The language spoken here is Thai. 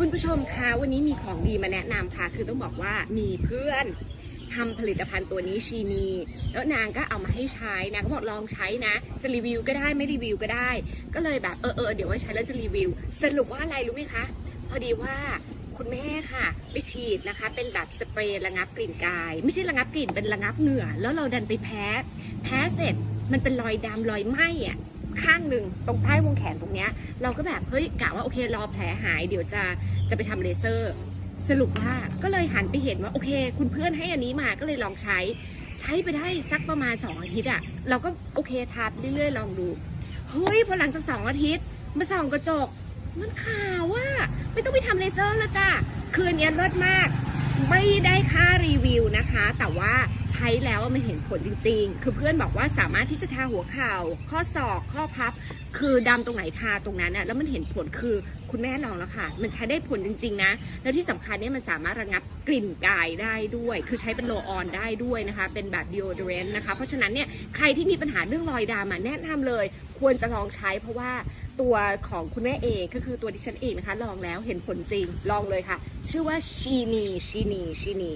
คุณผู้ชมคะวันนี้มีของดีมาแนะนำค่ะ คือต้องบอกว่ามีเพื่อนทำผลิตภัณฑ์ตัวนี้ชีนี แล้วนางก็เอามาให้ใช้นางก็บอกลองใช้นะ จะรีวิวก็ได้ไม่รีวิวก็ได้ ก็เลยแบบเออเออเดี๋ยวไว้ใช้แล้วจะรีวิว สรุปว่าอะไรรู้ไหมคะ พอดีว่าคุณแม่ค่ะ ไปฉีดนะคะ เป็นแบบสเปรย์ระงับกลิ่นกาย ไม่ใช่ระงับกลิ่นเป็นระงับเหงื่อ แล้วเราดันไปแพ้ แพ้เสร็จ มันเป็นรอยดำรอยไหม้อะข้างหนึ่งตรงใต้วงแขนตรงเนี้ย เราก็แบบเฮ้ยกะว่าโอเครอแผลหายเดี๋ยวจะจะไปทำเลเซอร์ สรุปว่าก็เลยหันไปเห็นว่าโอเค คุณเพื่อนให้อันนี้มาก็เลยลองใช้ ใช้ไปได้สักประมาณ2อาทิตย์อะเราก็โอเคทาไปเรื่อยๆ ลองดูเฮ้ยพอหลังจากสองอาทิตย์มาส่องกระจก มันขาวว่าไม่ต้องไปทำเลเซอร์แล้วจ้ะคืนนี้เลิศมาก ไม่ได้ค่ารีวิวนะคะ แต่ว่า ช้แล้วมันเห็นผลจริงๆ คือเพื่อนบอกว่าสามารถที่จะทาหัวเข่า ข้อศอก ข้อพับ คือดำตรงไหนทาตรงนั้นน่ะแล้วมันเห็นผลคือคุณแม่ลองแล้วค่ะ มันใช้ได้ผลจริง ๆ นะ แล้วที่สำคัญเนี่ยมันสามารถระงับกลิ่นกายได้ด้วย คือใช้เป็นโลออนได้ด้วยนะคะ เป็นแบบ deodorant นะคะ เพราะฉะนั้นเนี่ยใครที่มีปัญหาเรื่องรอยดำอะแนะนำเลย ควรจะลองใช้เพราะว่าตัวของคุณแม่เองก็คือตัวดิฉันเองนะคะ ลองแล้วเห็นผลจริงลองเลยค่ะ ชื่อว่าชีนีชีนีชีนี